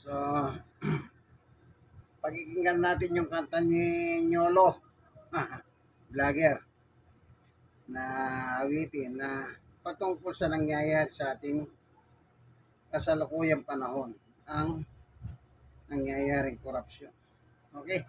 So, pakikinggan natin yung kanta ni Nyolo, vlogger, na awitin na patungkol sa nangyayari sa ating kasalukuyang panahon, ang nangyayaring korupsyon. Okay?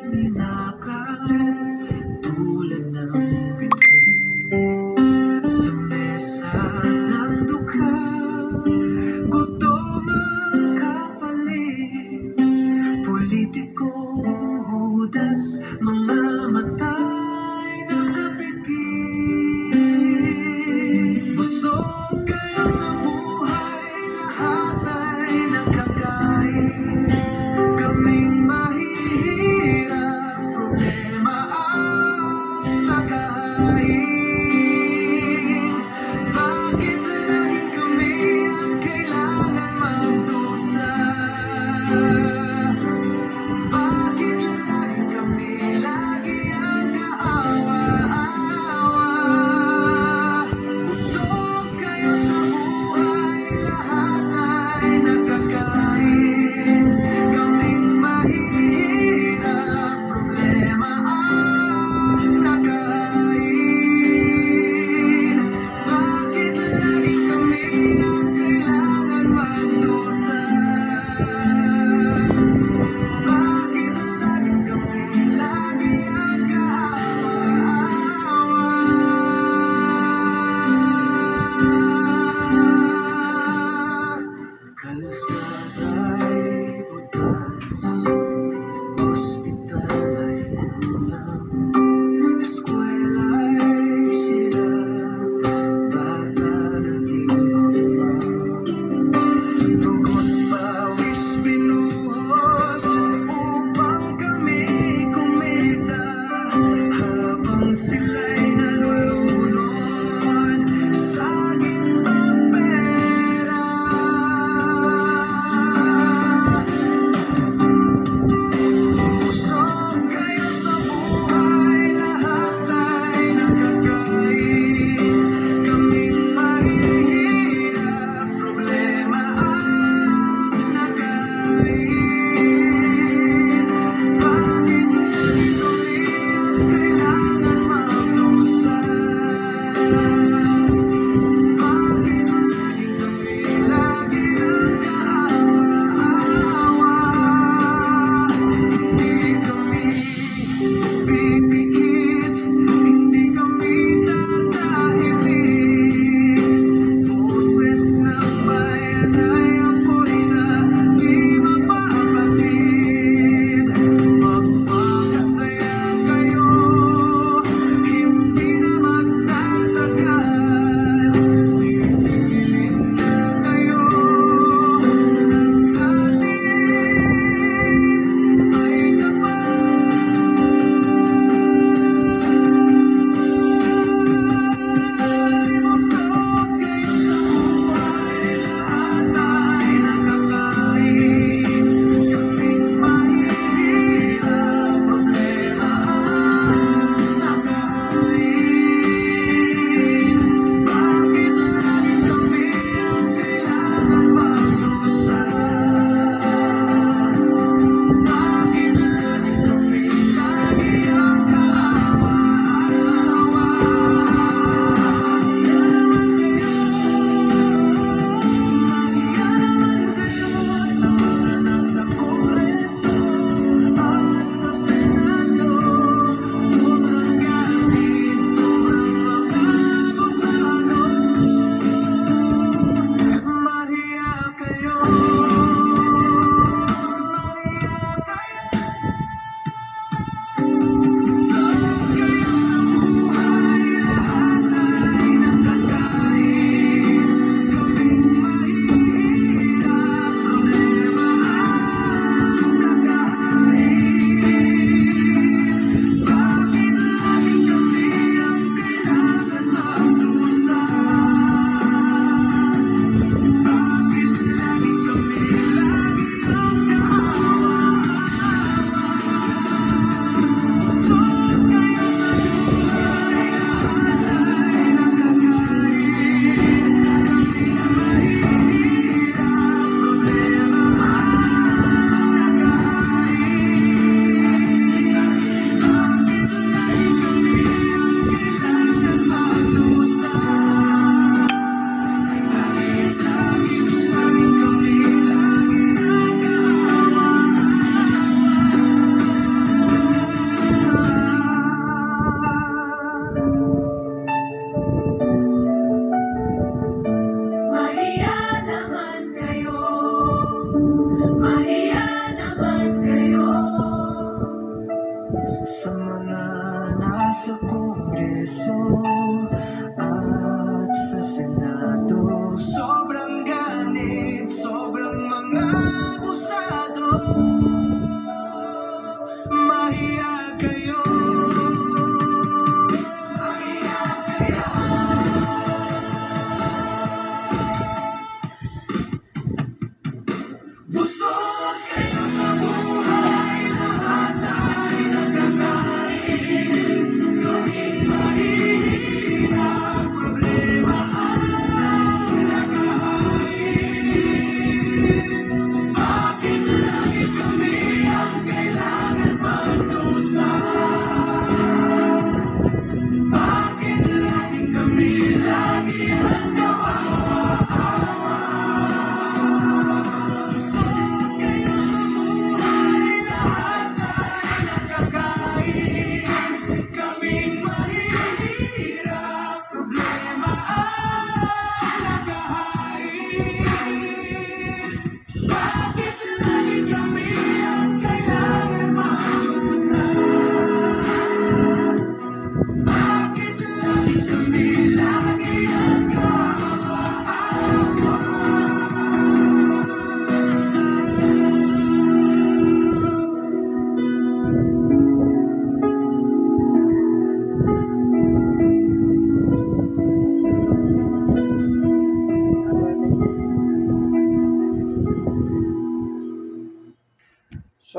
Pag-asa'y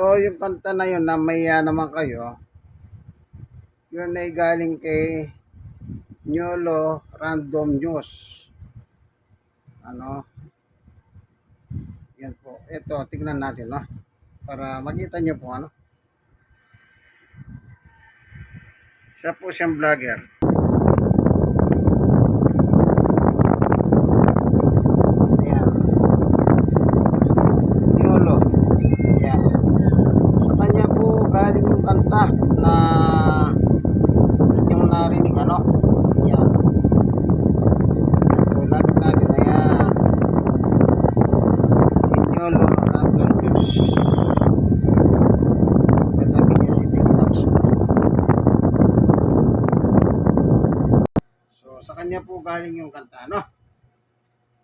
So, yung kanta na yun na maya naman kayo, yun ay galing kay Nyolo Random News. Ano? Yan po. Ito, tignan natin, no? Para makita nyo po, ano? Siya po siyang vlogger. Ayan. Nyolo. Ayan. Sa kanya po galing yung kanta na inyong narinig ano. Yan. Yan po, lapit natin. Ayan. Si Nyolo Random News. Katabi niya si Lacson. So, sa kanya po galing yung kanta, no?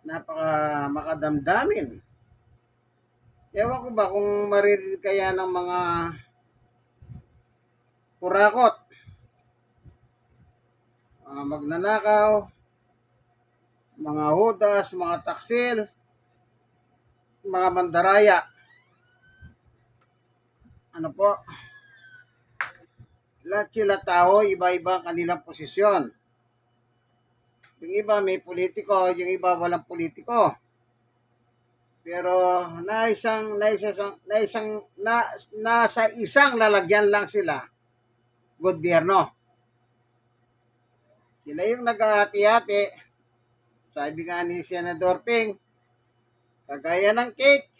Napaka makadamdamin. Ewan ko ba kung maririnig kaya ng mga kurakot, mga magnanakaw, mga hudas, mga taksil, mga mandaraya. Ano po? Lahat sila tao, iba-iba ang kanilang posisyon. Yung iba may politiko, yung iba walang politiko. Pero na isang na isang na isang na, nasa isang lalagyan lang sila gobyerno. Sila yung nag-aati-ati. Sabi nga ni Senador Ping, kagaya ng cake.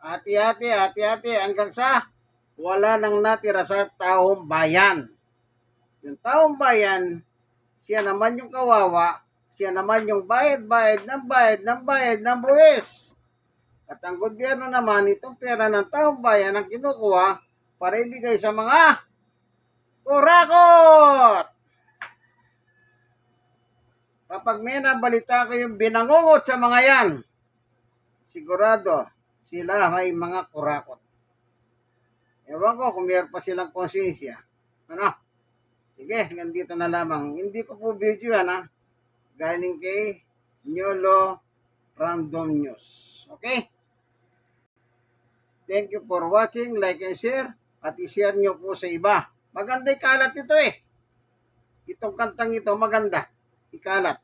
Ati-ati, ati-ati, hanggang sa wala nang natira sa taong bayan. Yung taong bayan, siya naman yung kawawa, siya naman yung bayad-bayad ng bayad ng bayad ng buwis. At ang gobyerno naman, itong pera ng taong bayan ang kinukuha para ibigay sa mga kurakot. Kapag may nabalita kayong binangungot sa mga yan, sigurado sila may mga kurakot. Ewan ko kung meron pa silang konsensya. Ano? Sige, hanggang dito na lamang. Hindi ko po video yan ha. Galing kay Nyolo Random News. Okay? Thank you for watching. Like and share. At i-share nyo po sa iba. Maganda ikalat ito eh. Itong kantang ito maganda. Ikalat.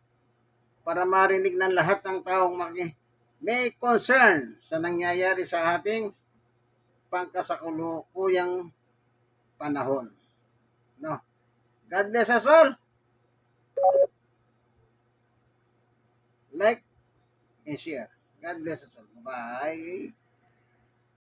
Para marinig ng lahat ng taong maki may concern sa nangyayari sa ating pangkasakulukuyang panahon. No. God bless us all. Like and share. God bless us all. Bye.